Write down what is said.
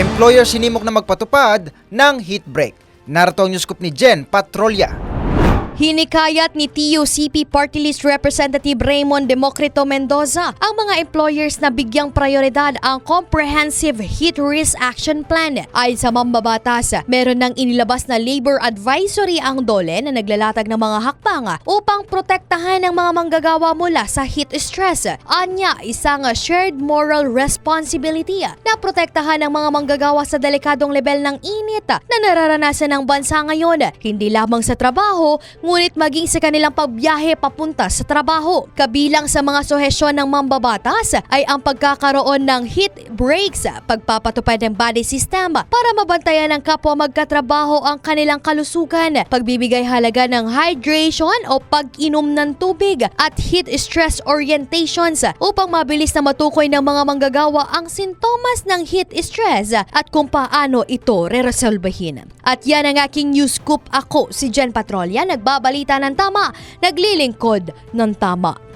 Employer sinimok na magpatupad ng heat break. Narito ang news scoop ni Jen Patrolya. Hinikayat ni TUCP Party List Representative Raymond Democrito Mendoza ang mga employers na bigyang prioridad ang Comprehensive Heat Risk Action Plan. Ayon sa mambabatas, meron ng inilabas na labor advisory ang DOLE na naglalatag ng mga hakbang upang protektahan ang mga manggagawa mula sa heat stress. Anya, isang shared moral responsibility na protektahan ang mga manggagawa sa delikadong level ng init na nararanasan ng bansa ngayon, hindi lamang sa trabaho, ngunit maging sa kanilang pagbiyahe papunta sa trabaho. Kabilang sa mga suhesyon ng mambabatas ay ang pagkakaroon ng heat breaks, pagpapatupad ng body system para mabantayan ng kapwa magkatrabaho ang kanilang kalusugan, pagbibigay halaga ng hydration o pag-inom ng tubig at heat stress orientations upang mabilis na matukoy ng mga manggagawa ang sintomas ng heat stress at kung paano ito reresolbahin. At yan ang aking news scoop. Ako si Jen Patrolya, nagbabalita ng tama, naglilingkod ng tama.